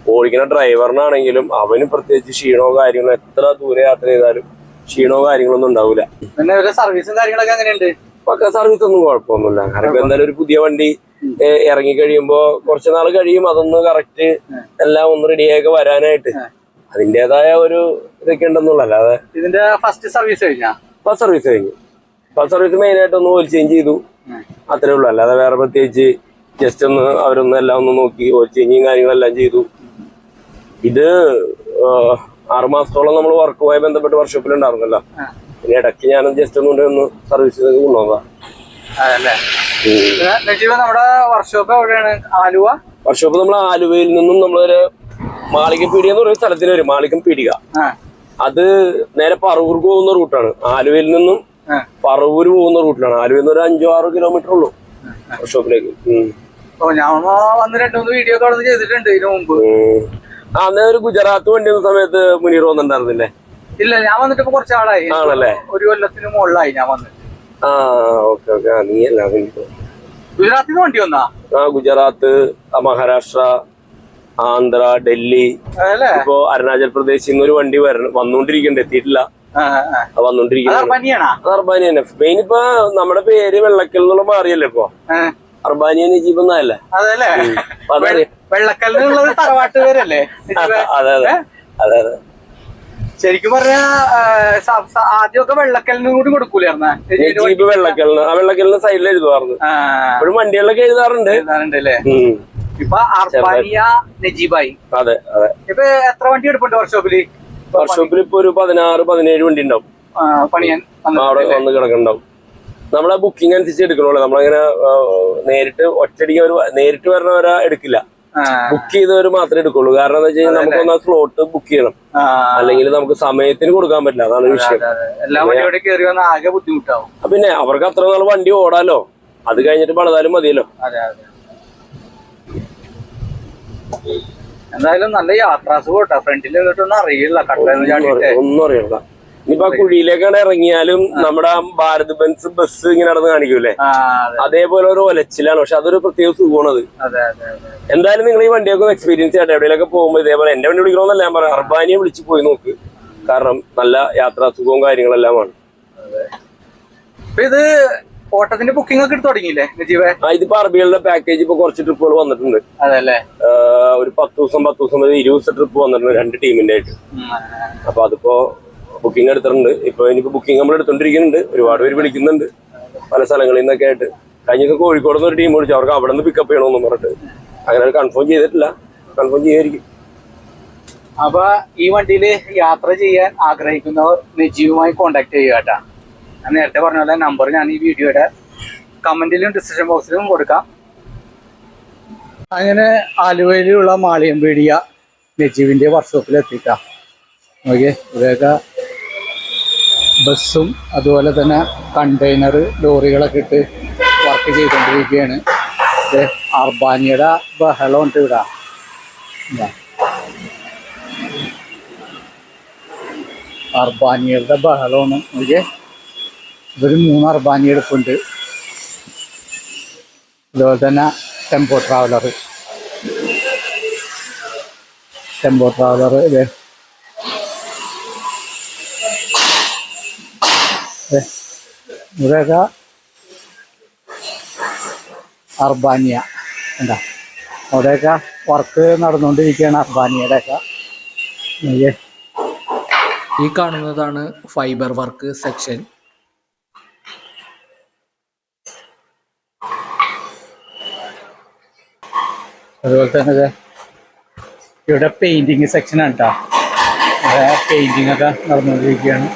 ഓടിക്കുന്ന ഡ്രൈവറിനാണെങ്കിലും അവന് പ്രത്യേകിച്ച് ക്ഷീണോ കാര്യങ്ങളോ എത്ര ദൂരെ യാത്ര ചെയ്താലും ക്ഷീണോ കാര്യങ്ങളൊന്നും ഉണ്ടാവില്ല സർവീസും കാര്യങ്ങളൊക്കെ എങ്ങനെയുണ്ട്? പക്ക സർവീസ് ഒന്നും കുഴപ്പമൊന്നുമില്ല. കാരണം എന്തായാലും ഒരു പുതിയ വണ്ടി ഇറങ്ങി കഴിയുമ്പോ കുറച്ച് നാൾ കഴിയും അതൊന്ന് കറക്റ്റ് എല്ലാം ഒന്ന് റെഡിയാക്കി വരാനായിട്ട്. അതിന്റേതായ ഒരു ഇതൊക്കെ ഉണ്ടെന്നുള്ള. അല്ലാതെ ഇതിന്റെ ഫസ്റ്റ് സർവീസ് കഴിഞ്ഞാ? ഫസ്റ്റ് സർവീസ് കഴിഞ്ഞു. ഫസ്റ്റ് സർവീസ് മെയിൻ ആയിട്ട് ഒന്ന് ഓയിൽ ചേഞ്ച് ചെയ്തു. അത്രേ ഉള്ളൂ. അല്ലാതെ വേറെ പ്രത്യേകിച്ച് ജസ്റ്റ് ഒന്ന് അവരൊന്ന് എല്ലാം ഒന്ന് നോക്കി ഓയിൽ ചേഞ്ചും കാര്യങ്ങളെല്ലാം ചെയ്തു. ഇത് ആറുമാസത്തോളം നമ്മൾ വർക്കുമായി ബന്ധപ്പെട്ട് വർക്ക്ഷോപ്പിൽ ഉണ്ടായിരുന്നല്ലോ. പിന്നെ ഇടയ്ക്ക് ഞാൻ ജസ്റ്റ് ഒന്ന് ഒന്ന് സർവീസ് കൊണ്ടുപോകാം അതല്ലേ നമ്മുടെ വർക്ക്ഷോപ്പ് എവിടെയാണ്? ആലുവ? വർക്ക്ഷോപ്പ് നമ്മൾ ആലുവയിൽ നിന്നും നമ്മളൊരു മാളികപ്പീടിക എന്ന് പറയുന്ന സ്ഥലത്തിന് വരും. മാളികം പീടിക. അത് നേരെ പറവൂർക്ക് പോകുന്ന റൂട്ടാണ് ആലുവയിൽ നിന്നും പറവൂർ പറവൂര് പോകുന്ന റൂട്ടിലാണ് ആലുവയിൽ നിന്ന് ഒരു അഞ്ചോ ആറോ കിലോമീറ്റർ ഉള്ളൂ വർക്ക്ഷോപ്പിലേക്ക്. ഞാൻ വന്ന് രണ്ടു മൂന്ന് വീഡിയോ ചെയ്തിട്ടുണ്ട് ഇതിനു മുമ്പ്. അന്ന് ഒരു ഗുജറാത്ത് വണ്ടി വന്ന സമയത്ത് മുനീർ വന്നിട്ടുണ്ടായിരുന്നില്ലേ? ഇല്ല ഞാൻ വന്നിട്ട് ഇപ്പൊ കുറച്ച് ആളായി ആണല്ലേ? ഒരു കൊല്ലത്തിന് മുകളിലായി ഞാൻ വന്നിട്ട് ആ ഓക്കെ ഓക്കെ. ആ നീ അല്ല ഗുജറാത്തിൽ നിന്ന് വണ്ടി വന്നാ? ആ ഗുജറാത്ത് മഹാരാഷ്ട്ര ആന്ധ്ര ഡൽഹി. ഇപ്പൊ അരുണാചൽ പ്രദേശിൽ നിന്ന് ഒരു വണ്ടി വരണം വന്നോണ്ടിരിക്കണ്ട. എത്തിയിട്ടില്ല. അർബാനി തന്നെ. മെയിൻ ഇപ്പൊ നമ്മുടെ പേര് വെള്ളക്കൽ എന്നുള്ള മാറിയല്ലേ ഇപ്പൊ? അർബാനിയ നജീബ് എന്നല്ലേ അതല്ലേ? അപ്പൊ അതറിയാം വെള്ളക്കല്ലിനുള്ള ഒരു തറവാട്ട് പേരല്ലേ അതെ അതെ. അതെ അതെ. ശരിക്കും പറഞ്ഞാ ആദ്യമൊക്കെ വെള്ളക്കല്ലിനും കൂടി കൊടുക്കൂലായിരുന്നു? വെള്ളക്കലിന് ആ വെള്ളക്കലിന് സൈഡിൽ എഴുതുമായിരുന്നു ഇപ്പോഴും വണ്ടികളിലൊക്കെ എഴുതാറുണ്ട്. എഴുതാറുണ്ടല്ലേ. ഇപ്പൊ അർബാനിയ നജീബായി. അതെ അതെ. ഇപ്പൊ എത്ര വണ്ടി എടുപ്പുണ്ട് വർക്ക്ഷോപ്പിൽ? വർക്ക്ഷോപ്പിൽ ഇപ്പൊ ഒരു പതിനാറ് പതിനേഴ് വണ്ടി ഉണ്ടാവും. കിടക്കണ്ടാവും പണിയാൻ ആ, അവിടെ വന്ന് കിടക്കുന്നുണ്ടാവും. നമ്മളെ ബുക്കിംഗ് അനുസരിച്ച് എടുക്കണല്ലോ നമ്മളങ്ങനെ നേരിട്ട് ഒറ്റടിക്ക് നേരിട്ട് വരണവരെ എടുക്കില്ല. ബുക്ക് ചെയ്തവർ മാത്രമേ എടുക്കുള്ളൂ. കാരണം എന്താ വെച്ചാൽ നമുക്ക് ഒന്ന് സ്ലോട്ട് ബുക്ക് ചെയ്യണം. അല്ലെങ്കിൽ നമുക്ക് സമയത്തിന് കൊടുക്കാൻ പറ്റില്ല. അതാണ് വിഷയം. പിന്നെ അവർക്ക് അത്ര നാൾ വണ്ടി ഓടാലോ? അത് കഴിഞ്ഞിട്ട് പണിതാലും മതിയല്ലോ. എന്തായാലും നല്ല യാത്രാസുഖം കേട്ടോ. ഫ്രണ്ടിൽ കേട്ടൊന്നും അറിയില്ല. കട്ടന്ന് ഒന്നും ഇനിയിപ്പോ കുഴിയിലേക്കാണ് ഇറങ്ങിയാലും നമ്മുടെ ഭാരത് ബെൻസ് ബസ് ഇങ്ങനെ നടന്ന് കാണിക്കൂലേ അതേപോലെ ഒരു ഒലച്ചിലാണ്. പക്ഷെ അതൊരു പ്രത്യേക സുഖമാണ് അത് അതെ അതെ അതെ. എന്തായാലും നിങ്ങൾ ഈ വണ്ടിയൊക്കെ ഒന്ന് എക്സ്പീരിയൻസ് ചെയ്യട്ടെ. എവിടെയൊക്കെ പോകുമ്പോൾ ഇതേപോലെ എന്റെ വണ്ടി വിളിക്കണമെന്നല്ല ഞാൻ പറയാം. അർബാനിയെ വിളിച്ചു പോയി നോക്ക്. കാരണം നല്ല യാത്രാ സുഖവും കാര്യങ്ങളെല്ലാമാണ്. ഇത് ഓട്ടത്തിന്റെ ബുക്കിംഗ് ഒക്കെ തുടങ്ങിയില്ലേ നജീബേ? ആ ഇതിപ്പോ അറബികളുടെ പാക്കേജ് ഇപ്പൊ കുറച്ച് ട്രിപ്പുകൾ വന്നിട്ടുണ്ട്. അതല്ലേ ഒരു പത്ത് ദിവസം പത്ത് ദിവസം ഇരുപത് ദിവസം ട്രിപ്പ് വന്നിട്ടുണ്ട് രണ്ട് ടീമിന്റെ ആയിട്ട്. അപ്പൊ അതിപ്പോ ബുക്കിംഗ് എടുത്തിട്ടുണ്ട്. ഇപ്പൊ എനിക്ക് ബുക്കിംഗ് നമ്മൾ എടുത്തോണ്ടിരിക്കുന്നുണ്ട്. ഒരുപാട് പേര് വിളിക്കുന്നുണ്ട്. പല സ്ഥലങ്ങളിൽ നിന്നൊക്കെ ആയിട്ട്. കഴിഞ്ഞ ദിവസം കോഴിക്കോട് നിന്ന് ഒരു ടീം വിളിച്ചു. അവർക്ക് അവിടെ നിന്ന് പിക്കപ്പ് ചെയ്യണമെന്ന് പറഞ്ഞിട്ട്. അങ്ങനെ കൺഫേം ചെയ്തിട്ടില്ല. കൺഫേം ചെയ്യായിരിക്കും അപ്പൊ ഈ വണ്ടിയിൽ യാത്ര ചെയ്യാൻ ആഗ്രഹിക്കുന്നവർ നജീവുമായി കോണ്ടാക്ട് ചെയ്യുക കേട്ടാ. ഞാൻ നേരത്തെ പറഞ്ഞ പോലെ നമ്പർ ഞാൻ ഈ വീഡിയോയുടെ കമന്റിലും ഡിസ്ക്രിപ്ഷൻ ബോക്സിലും കൊടുക്കാം. അങ്ങനെ ആലുവയിലുള്ള മാളിയമ്പേടിയ നജീവിന്റെ വർക്ക്ഷോപ്പിൽ എത്തിക്കാം ഓക്കെ ഇതൊക്കെ ബസ്സും അതുപോലെ തന്നെ കണ്ടെയ്നർ ലോറികളൊക്കെ ഇട്ട് വർക്ക് ചെയ്തുകൊണ്ടിരിക്കുകയാണ് അർബാനിയുടെ ബഹളമുണ്ട് ഇവിടെ. അർബാനികളുടെ ബഹളമാണ്. ഓക്കെ ഇവർ മൂന്ന് അർബാനി എടുപ്പുണ്ട്. അതുപോലെ തന്നെ ടെമ്പോ ട്രാവലർ ടെമ്പോ ട്രാവലർ ഇവിടെയൊക്കെ അർബാനിയ. എന്താ? അവിടെയൊക്കെ വർക്ക് നടന്നുകൊണ്ടിരിക്കുകയാണ് അർബാനിയുടെയൊക്കെ. ഈ കാണുന്നതാണ് ഫൈബർ വർക്ക് സെക്ഷൻ അതുപോലെ തന്നെ ഇവിടെ പെയിന്റിങ് സെക്ഷൻ ആണ് കേട്ടോ പെയിന്റിങ് ഒക്കെ നടന്നുകൊണ്ടിരിക്കുകയാണ്.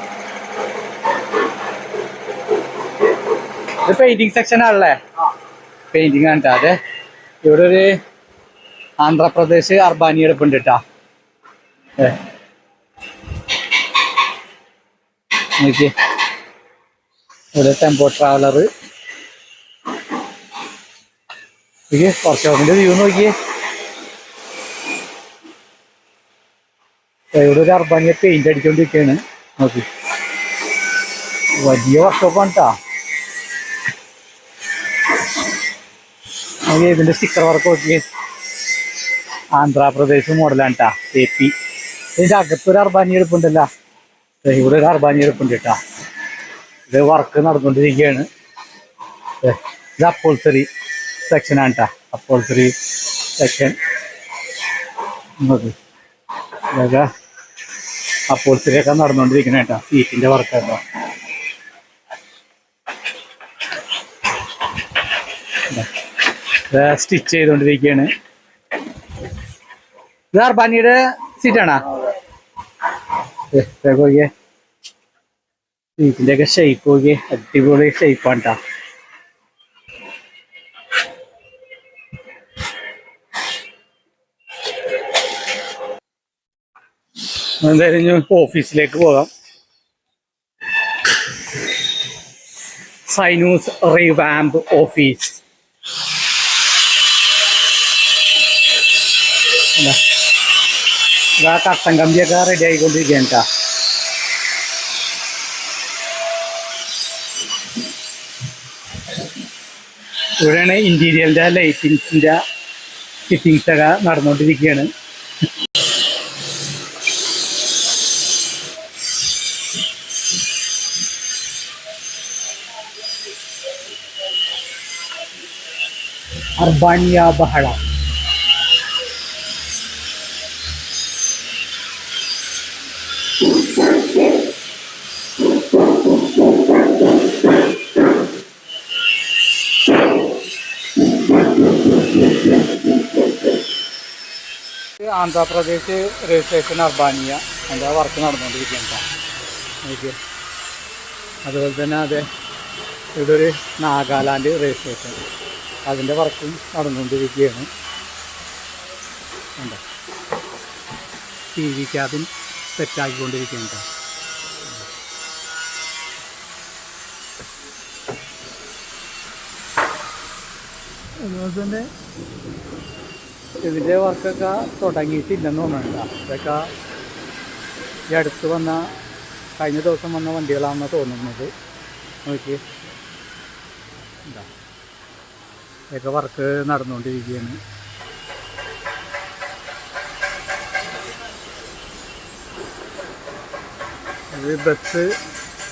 ഇത് പെയിന്റിങ് സെക്ഷൻ ആണല്ലേ? പെയിന്റിങ് ആണ് കേട്ടോ അതെ. ഇവിടെ ഒരു ആന്ധ്രാപ്രദേശ് അർബാനി എടുപ്പുണ്ട് കേട്ടാ ഏ. ഇവിടെ ടെമ്പോ ട്രാവലർ വർക്ക്ഷോപ്പിന്റെ വ്യൂ നോക്കിയേ. ഇവിടെ ഒരു അർബാനിയെ പെയിന്റ് അടിച്ചോണ്ടിരിക്കുകയാണ് നോക്കി വലിയ വർക്ക്ഷോപ്പാണ് കേട്ടോ നോക്കിയേ ഇതിന്റെ സ്റ്റിക്കർ വർക്ക് നോക്കി. ആന്ധ്രാപ്രദേശ് മോഡലാണ് കേട്ടാ എ പി ഇതിന്റെ അകത്തൊരു അർബാനി എടുപ്പുണ്ടല്ലോ. ഇവിടെ ഒരു അർബാനി എടുപ്പുണ്ട് കേട്ടാ ഇത് വർക്ക് നടന്നുകൊണ്ടിരിക്കുകയാണ്. ഇത് അപ്പോൾസറി സെക്ഷനാണ് കേട്ടാ അപ്പോൾസറി സെക്ഷൻ നോക്കി ഇതൊക്കെ അപ്പോൾസറി ഒക്കെ നടന്നുകൊണ്ടിരിക്കണ കേട്ടാ സീറ്റിന്റെ വർക്ക് കേട്ടോ സ്റ്റിച്ച് ചെയ്തുകൊണ്ടിരിക്കുകയാണ് ഇത് അർബാനിയുടെ സീറ്റാണോ നോക്കിയേ സീറ്റിന്റെ ഒക്കെ ഷേപ്പ് നോക്കിയേ. അടിപൊളി ഷേപ്പാണ് കേട്ടോ എന്തായാലും ഓഫീസിലേക്ക് പോകാം. സൈനൂസ് റിവാമ്പ് ഓഫീസ് ഇതാ കട്ടൻ കമ്പിയൊക്കെ റെഡി ആയിക്കൊണ്ടിരിക്കുകയാണ് കേട്ടോ ഇവിടെയാണ് ഇന്റീരിയലിന്റെ ലൈറ്റിങ്സിന്റെ ഫിറ്റിങ്സ് ഒക്കെ നടന്നുകൊണ്ടിരിക്കുകയാണ് അർബാനിയ ബഹള. ആന്ധ്രാപ്രദേശ് രജിസ്ട്രേഷൻ അർബാനിയ. അതിന്റെ വർക്ക് നടന്നുകൊണ്ടിരിക്കുകയാണ് നോക്കിയേ. അതുപോലെ തന്നെ അതെ ഒരു നാഗാലാൻഡ് രജിസ്ട്രേഷൻ. അതിന്റെ വർക്കും നടന്നുകൊണ്ടിരിക്കുകയാണ് കണ്ടോ? ടി വി ക്യാബിൻ സെറ്റാക്കിക്കൊണ്ടിരിക്കുകയാണ് അതുപോലെ തന്നെ ഇതിന്റെ വർക്കൊക്കെ തുടങ്ങിയിട്ടില്ലെന്ന് തോന്നുന്നുണ്ട്. അതൊക്കെ ഈ അടുത്ത് വന്ന കഴിഞ്ഞ ദിവസം വന്ന വണ്ടികളാണെന്ന് തോന്നുന്നത്. നോക്കി എന്താ ഇതൊക്കെ വർക്ക് നടന്നുകൊണ്ടിരിക്കുകയാണ്. ബസ്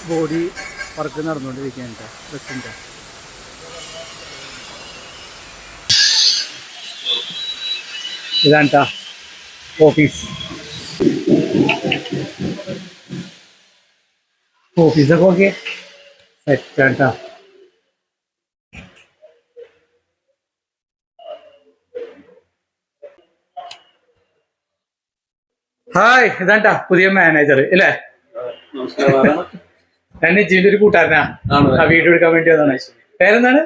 ബോഡി വർക്ക് നടന്നുകൊണ്ടിരിക്കുകയാണ് ബസ്സിന്റെ ഇതാണ് ട്ടാ ഓഫീസ് ഓഫീസൊക്കെ ഓക്കെ സെറ്റാണ് ഹായ് ഇതാണ്ടാ പുതിയ മാനേജർ ഇല്ലേ? ഞാൻ നിജിന്റെ ഒരു കൂട്ടുകാരനാ. ആ വീഡിയോ എടുക്കാൻ വേണ്ടി വന്നതാണ്. പേരെന്താണ്?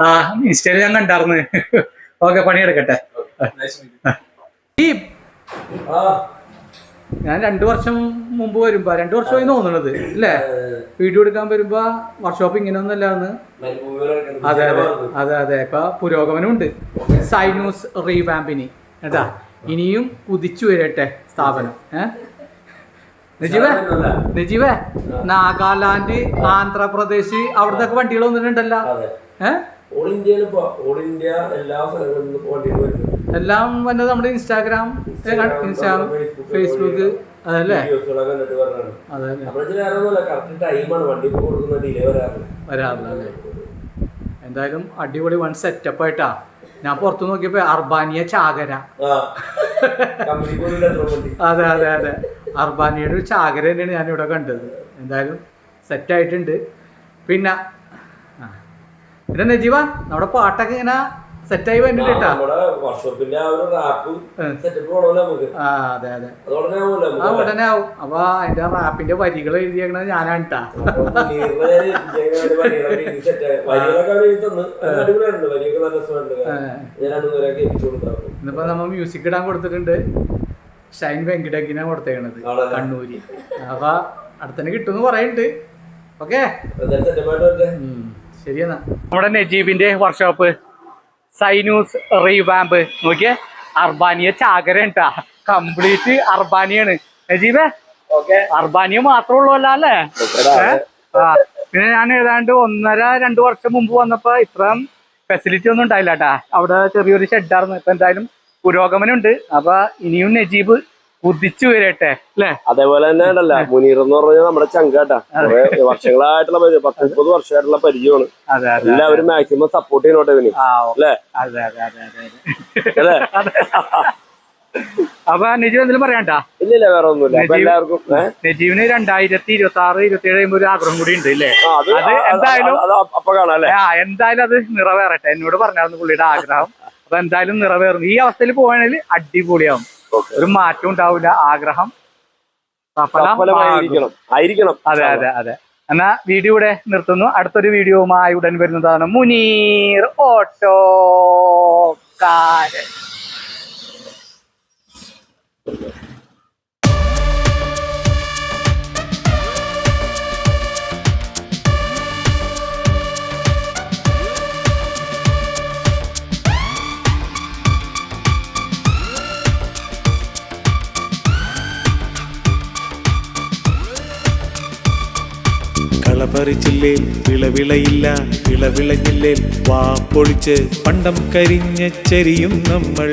ആ ഇൻസ്റ്റയിൽ ഞാൻ കണ്ടാർന്ന്. ഓക്കെ പണിയെടുക്കട്ടെ. ഈ ഞാൻ രണ്ടു വർഷം മുമ്പ് വരുമ്പോ രണ്ടു വർഷമായി തോന്നണത് അല്ലേ? വീഡിയോ എടുക്കാൻ വരുമ്പോ വർക്ക്ഷോപ്പ് ഇങ്ങനെ ഒന്നല്ലാന്ന് അതെ അതെ അതെ അതെ. ഇപ്പൊ പുരോഗമനമുണ്ട്. സൈനൂസ് റീവാമ്പിനി കേട്ടാ? ഇനിയും കുതിച്ചു വരട്ടെ സ്ഥാപനം. ഏ? നജീബേ നജീബേ നാഗാലാൻഡ് ആന്ധ്രാപ്രദേശ് അവിടുത്തെ വണ്ടികൾ വന്നിട്ടുണ്ടല്ലോ. ഏ? ഓൾ ഇന്ത്യയിൽ ഓൾ ഇന്ത്യ എല്ലാ സ്ഥലങ്ങളിൽ നിന്നും വണ്ടികൾ വരുന്നുണ്ട് എല്ലാം വന്നത് നമ്മുടെ ഇൻസ്റ്റാഗ്രാം ഇൻസ്റ്റാഗ്രാം ഫേസ്ബുക്ക് അതല്ലേ? വരാറില്ല. അല്ലേ? എന്തായാലും അടിപൊളി വൺ സെറ്റപ്പ് ആയിട്ടാ. ഞാൻ പുറത്തു നോക്കിയപ്പോ അർബാനിയ ചാകര. അതെ അതെ അതെ. അർബാനിയുടെ ഒരു ചാകര തന്നെയാണ് ഞാൻ ഇവിടെ കണ്ടത്. എന്തായാലും സെറ്റായിട്ടുണ്ട് പിന്നെ. പിന്നെ നജീവ നമ്മുടെ പാട്ടൊക്കെ ഇങ്ങനെ സെറ്റായി നമ്മുടെ വർക്ക്ഷോപ്പിന്റെ ആ ഒരു റാപ്പ് അതെ അതെ. ഉടനെ ആ ആവും. അപ്പൊ അതിന്റെ റാപ്പിന്റെ വരികൾ എഴുതിയേക്കണത് ഞാനാണ് കേട്ടാ ഇന്നിപ്പോ നമ്മ മ്യൂസിക് ഇടാൻ കൊടുത്തിട്ടുണ്ട്. ഷൈൻ വെങ്കിടക്കിനാണ് കൊടുത്തേക്കണത്? കണ്ണൂര്. അപ്പൊ അടുത്തന്നെ കിട്ടുമെന്ന് പറയുന്നുണ്ട് ഓക്കെ ശരിയെന്നാ. നമ്മുടെ നജീബിന്റെ വർക്ക്ഷോപ്പ് സൈനൂസ് റീവാമ്പ് നോക്കിയേ? അർബാനിയ ചാകര ട്ടാ കംപ്ലീറ്റ് അർബാനിയാണ്. നജീബേ ഓക്കെ. അർബാനിയ മാത്രമേ ഉള്ളൂ അല്ല അല്ലേ ആ പിന്നെ ഞാൻ ഏതാണ്ട് ഒന്നര രണ്ടു വർഷം മുമ്പ് വന്നപ്പോ ഇത്രയും ഫെസിലിറ്റി ഒന്നും ഉണ്ടായില്ല കേട്ടാ അവിടെ ചെറിയൊരു ഷെഡായിരുന്നു ഇപ്പൊ എന്തായാലും പുരോഗമനം ഉണ്ട് അപ്പൊ ഇനിയും നജീബ് കുതിച്ചു വരട്ടെ അല്ലേ? അതേപോലെ തന്നെ ഉണ്ടല്ല. മുനീർ എന്ന് പറഞ്ഞാൽ നമ്മുടെ ചങ്കാട്ടാ വർഷങ്ങളായിട്ടുള്ള പത്ത് മുപ്പത് വർഷമായിട്ടുള്ള പരിചയമാണ്. എല്ലാവരും മാക്സിമം സപ്പോർട്ട് ചെയ്യണോട്ടെ ഇവന്. അല്ലേ? അല്ലേ? അപ്പൊ നജീവ് എന്തെങ്കിലും പറയാണ്ടാ ഇല്ല വേറെ ഒന്നുമില്ല. എല്ലാവർക്കും നജീവിന് രണ്ടായിരത്തി ഇരുപത്തി ആറ് ഇരുപത്തി ഏഴ് ഒരു ആഗ്രഹം കൂടി ഉണ്ട് ഇല്ലേ? അത് എന്തായാലും എന്തായാലും അത് നിറവേറട്ടെ. എന്നോട് പറഞ്ഞായിരുന്നു പുള്ളിയുടെ ആഗ്രഹം. അപ്പൊ എന്തായാലും നിറവേറും. ഈ അവസ്ഥയിൽ പോവാണെങ്കിൽ അടിപൊളിയാവും. ഒരു മാറ്റം ഉണ്ടാവില്ല. ആഗ്രഹം ആയിരിക്കണം. അതെ അതെ അതെ. എന്നാ വീഡിയോ ഇവിടെ നിർത്തുന്നു. അടുത്തൊരു വീഡിയോവുമായി ഉടൻ വരുന്നതാണ് മുനീർ ഓട്ടോ ഓട്ടോക്കാരൻ കളപറിച്ചില്ലേ വിളവിളയില്ല വിളവിളഞ്ഞില്ലേ വാ പൊളിച്ച് പണ്ടം കരിഞ്ഞ ചെരിയും നമ്മൾ.